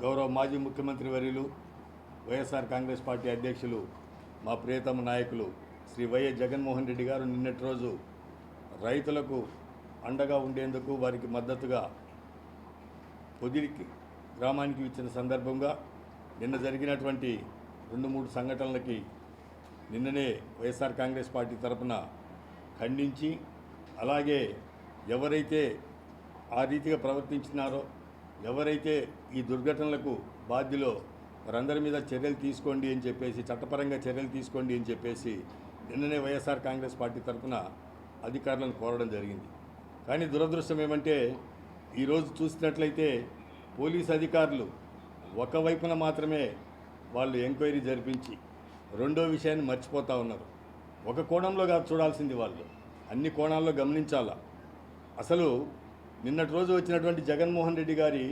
గౌరవ మాజీ ముఖ్యమంత్రి వర్యులు వైఎస్ఆర్ కాంగ్రెస్ పార్టీ అధ్యక్షులు మా ప్రియతమ నాయకులు శ్రీ వైఎస్ జగన్మోహన్ రెడ్డి గారు నిన్నటి రోజు రైతులకు అండగా ఉండేందుకు వారికి మద్దతుగా పొదిరికి గ్రామానికి ఇచ్చిన సందర్భంగా నిన్న జరిగినటువంటి రెండు మూడు సంఘటనలకి నిన్ననే వైఎస్ఆర్ కాంగ్రెస్ పార్టీ తరపున ఖండించి అలాగే ఎవరైతే ఆ రీతిగా ప్రవర్తించినారో ఎవరైతే ఈ దుర్ఘటనలకు బాధ్యులో వారందరి మీద చర్యలు తీసుకోండి అని చెప్పేసి చట్టపరంగా చర్యలు తీసుకోండి అని చెప్పేసి నిన్ననే వైఎస్ఆర్ కాంగ్రెస్ పార్టీ తరఫున అధికారులను కోరడం జరిగింది. కానీ దురదృష్టం ఏమంటే ఈరోజు చూసినట్లయితే పోలీస్ అధికారులు ఒకవైపున మాత్రమే వాళ్ళు ఎంక్వైరీ జరిపించి రెండో విషయాన్ని మర్చిపోతూ ఉన్నారు. ఒక కోణంలో కాదు చూడాల్సింది వాళ్ళు. అన్ని కోణాల్లో గమనించాలా? అసలు నిన్నటి రోజు వచ్చినటువంటి జగన్మోహన్ రెడ్డి గారి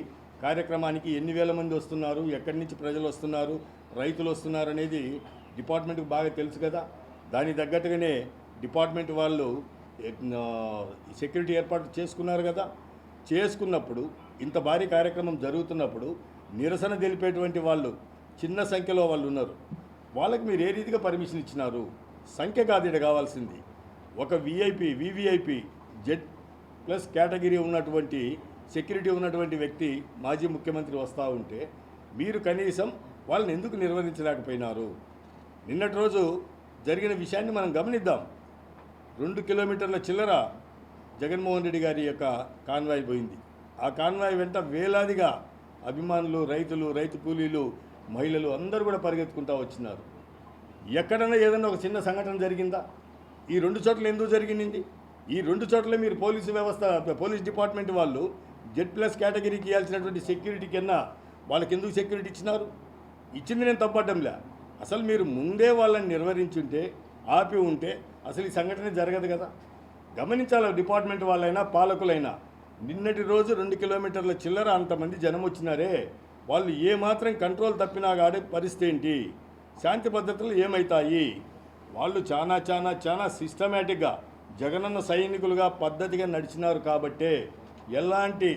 కార్యక్రమానికి ఎన్ని వేల మంది వస్తున్నారు ఎక్కడి నుంచి ప్రజలు వస్తున్నారు రైతులు వస్తున్నారు అనేది డిపార్ట్మెంట్కి బాగా తెలుసు కదా. దానికి తగ్గట్టుగానే డిపార్ట్మెంట్ వాళ్ళు సెక్యూరిటీ ఏర్పాటు చేసుకున్నారు కదా. చేసుకున్నప్పుడు ఇంత భారీ కార్యక్రమం జరుగుతున్నప్పుడు నిరసన తెలిపేటువంటి వాళ్ళు చిన్న సంఖ్యలో వాళ్ళు ఉన్నారు. వాళ్ళకి మీరు ఏ రీతిగా పర్మిషన్ ఇచ్చినారు? సంఖ్య కాదు ఇక్కడ కావాల్సింది ఒక VIP VVIP Z plus category ఉన్నటువంటి సెక్యూరిటీ ఉన్నటువంటి వ్యక్తి మాజీ ముఖ్యమంత్రి వస్తూ ఉంటే మీరు కనీసం వాళ్ళని ఎందుకు నిర్వహించలేకపోయినారు? నిన్నటి రోజు జరిగిన విషయాన్ని మనం గమనిద్దాం. రెండు కిలోమీటర్ల చిల్లర జగన్మోహన్ రెడ్డి గారి యొక్క కాన్వాయ్ పోయింది. ఆ కాన్వాయ్ వెంట వేలాదిగా అభిమానులు రైతులు రైతు కూలీలు మహిళలు అందరూ కూడా పరిగెత్తుకుంటూ వచ్చినారు. ఎక్కడన్నా ఏదన్నా ఒక చిన్న సంఘటన జరిగిందా? ఈ రెండు చోట్ల ఎందుకు జరిగింది? ఈ రెండు చోట్ల మీరు పోలీసు వ్యవస్థ పోలీస్ డిపార్ట్మెంట్ వాళ్ళు జెడ్ ప్లస్ కేటగిరీకి ఇవ్వాల్సినటువంటి సెక్యూరిటీ కింద వాళ్ళకి ఎందుకు సెక్యూరిటీ ఇచ్చినారు? ఇచ్చింది నేను తప్పడంలే అసలు మీరు ముందే వాళ్ళని నిర్వహించుంటే ఆపి ఉంటే అసలు ఈ సంఘటన జరగదు కదా. గమనించాలి డిపార్ట్మెంట్ వాళ్ళైనా పాలకులైనా? నిన్నటి రోజు రెండు కిలోమీటర్ల చిల్లర అంతమంది జనం వచ్చినారే. వాళ్ళు ఏమాత్రం కంట్రోల్ తప్పినా గాడే పరిస్థితి ఏంటి? శాంతి భద్రతలు ఏమవుతాయి వాళ్ళు చాలా చాలా చాలా సిస్టమేటిక్గా జగనన్న సైనికులుగా పద్ధతిగా నడిచినారు కాబట్టే ఎలాంటి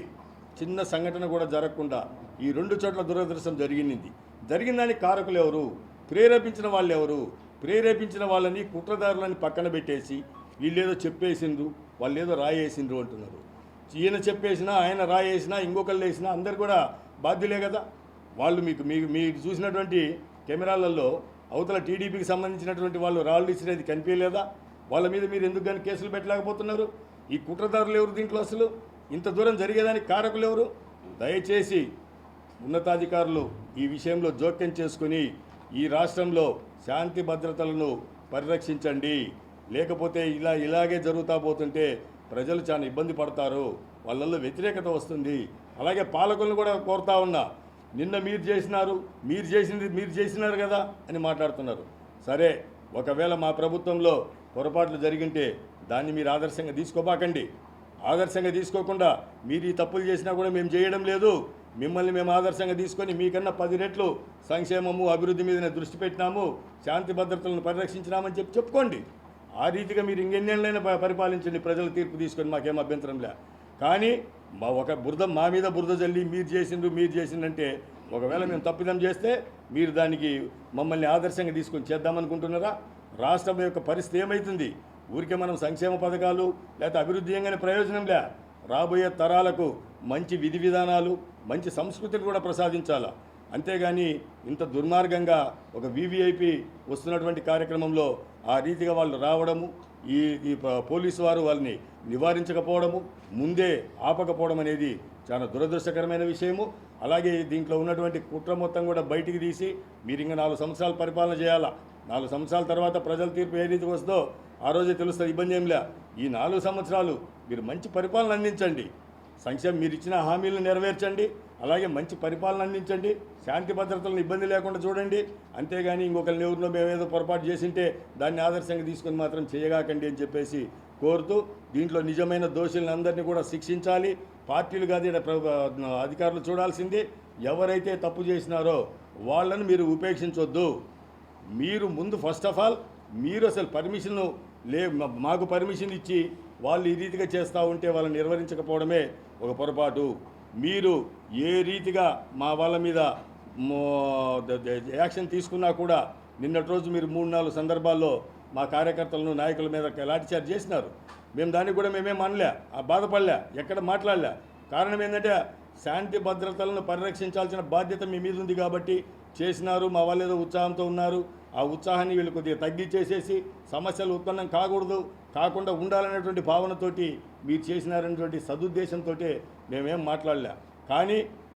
చిన్న సంఘటన కూడా జరగకుండా ఈ రెండు చోట్ల దురదృష్టం జరిగింది జరిగిన దానికి కారకులు ఎవరు? ప్రేరేపించిన వాళ్ళు ఎవరు? ప్రేరేపించిన వాళ్ళని కుట్రదారులని పక్కన పెట్టేసి వీళ్ళేదో చెప్పేసిండ్రు వాళ్ళు ఏదో రాయేసిండ్రు అంటున్నారు. ఈయన చెప్పేసినా ఆయన రాయేసినా ఇంకొకళ్ళు వేసినా అందరు కూడా బాధ్యులే కదా? వాళ్ళు మీకు మీకు మీరు చూసినటువంటి కెమెరాలలో అవతల టీడీపీకి సంబంధించినటువంటి వాళ్ళు రాళ్ళు ఇచ్చినది కనిపించలేదా? వాళ్ళ మీద మీరు ఎందుకు కానీ కేసులు పెట్టలేకపోతున్నారు? ఈ కుట్రదారులు ఎవరు దీంట్లో అసలు? ఇంత దూరం జరిగేదానికి కారకులు ఎవరు? దయచేసి ఉన్నతాధికారులు ఈ విషయంలో జోక్యం చేసుకుని ఈ రాష్ట్రంలో శాంతి భద్రతలను పరిరక్షించండి. లేకపోతే ఇలా ఇలాగే జరుగుతూ పోతుంటే ప్రజలు చాలా ఇబ్బంది పడతారు. వాళ్ళల్లో వ్యతిరేకత వస్తుంది. అలాగే పాలకులను కూడా కోరుతా ఉన్నా నిన్న మీరు చేసినారు మీరు చేసింది మీరు చేసినారు కదా అని మాట్లాడుతున్నారు. సరే ఒకవేళ మా ప్రభుత్వంలో పొరపాట్లు జరిగింటే దాన్ని మీరు ఆదర్శంగా తీసుకోబాకండి. ఆదర్శంగా తీసుకోకుండా మీరు ఈ తప్పులు చేసినా కూడా మేము చేయడం లేదు. మిమ్మల్ని మేము ఆదర్శంగా తీసుకొని మీకన్నా పది రెట్లు సంక్షేమము అభివృద్ధి మీదనే దృష్టి పెట్టినాము శాంతి భద్రతలను పరిరక్షించినామని చెప్పి చెప్పుకోండి. ఆ రీతిగా మీరు ఇంకెన్నేళ్ళైనా ప- పరిపాలించండి ప్రజల తీర్పు తీసుకొని మాకేం అభ్యంతరం లే. కానీ మా ఒక బురద మా మీద బురద జల్లి మీరు చేసిండ్రు మీరు చేసిందంటే ఒకవేళ మేము తప్పిదం చేస్తే మీరు దానికి మమ్మల్ని ఆదర్శంగా తీసుకొని చేద్దామనుకుంటున్నారా? రాష్ట్రం యొక్క పరిస్థితి ఏమవుతుంది ఊరికే మనం సంక్షేమ పథకాలు లేకపోతే అభివృద్ధి చేయగానే ప్రయోజనం లే. రాబోయే తరాలకు మంచి విధి విధానాలు మంచి సంస్కృతిని కూడా ప్రసాదించాలా? అంతేగాని ఇంత దుర్మార్గంగా ఒక వివిఐపి వస్తున్నటువంటి కార్యక్రమంలో ఆ రీతిగా వాళ్ళు రావడము ఈ ఈ పోలీసు వారు వాళ్ళని నివారించకపోవడము ముందే ఆపకపోవడం అనేది చాలా దురదృష్టకరమైన విషయము. అలాగే దీంట్లో ఉన్నటువంటి కుట్ర మొత్తం కూడా బయటికి తీసి మీరు ఇంకా నాలుగు సంవత్సరాలు పరిపాలన చేయాలా? నాలుగు సంవత్సరాల తర్వాత ప్రజల తీర్పు ఏ రీతికి వస్తుందో ఆ రోజే తెలుస్తుంది. ఇబ్బంది ఏంలే ఈ నాలుగు సంవత్సరాలు మీరు మంచి పరిపాలన అందించండి. సంక్షేమం మీరు ఇచ్చిన హామీలను నెరవేర్చండి. అలాగే మంచి పరిపాలన అందించండి. శాంతి భద్రతలను ఇబ్బంది లేకుండా చూడండి. అంతేగాని ఇంకొకరిని ఎవరినో మేమేదో పొరపాటు చేసింటే దాన్ని ఆదర్శంగా తీసుకొని మాత్రం చేయగాకండి అని చెప్పేసి కోరుతూ దీంట్లో నిజమైన దోషులను అందరినీ కూడా శిక్షించాలి. పార్టీలు కాదు అధికారులు చూడాల్సింది ఎవరైతే తప్పు చేసినారో వాళ్ళని మీరు ఉపేక్షించొద్దు. మీరు ముందు ఫస్ట్ ఆఫ్ ఆల్ మీరు అసలు పర్మిషన్ లే మాకు పర్మిషన్ ఇచ్చి వాళ్ళు ఈ రీతిగా చేస్తూ ఉంటే వాళ్ళని నిర్వహించకపోవడమే ఒక పొరపాటు. మీరు ఏ రీతిగా మా వాళ్ళ మీద యాక్షన్ తీసుకున్నా కూడా నిన్నటి రోజు మీరు మూడు నాలుగు సందర్భాల్లో మా కార్యకర్తలను నాయకుల మీద లాఠీచార్జ్ చేసినారు. మేము దానికి కూడా మేమేం అనలే ఆ బాధపడలే ఎక్కడ మాట్లాడలే. కారణం ఏంటంటే శాంతి భద్రతలను పరిరక్షించాల్సిన బాధ్యత మీ మీద ఉంది కాబట్టి చేసినారు మా వాళ్ళు ఏదో ఉత్సాహంతో ఉన్నారు. ఆ ఉత్సాహాన్ని వీళ్ళు కొద్దిగా తగ్గించేసేసి సమస్యలు ఉత్పన్నం కాకూడదు కాకుండా ఉండాలనేటువంటి భావనతోటి మీరు చేసినారనేటువంటి సదుద్దేశంతో మేమేం మాట్లాడలే. కానీ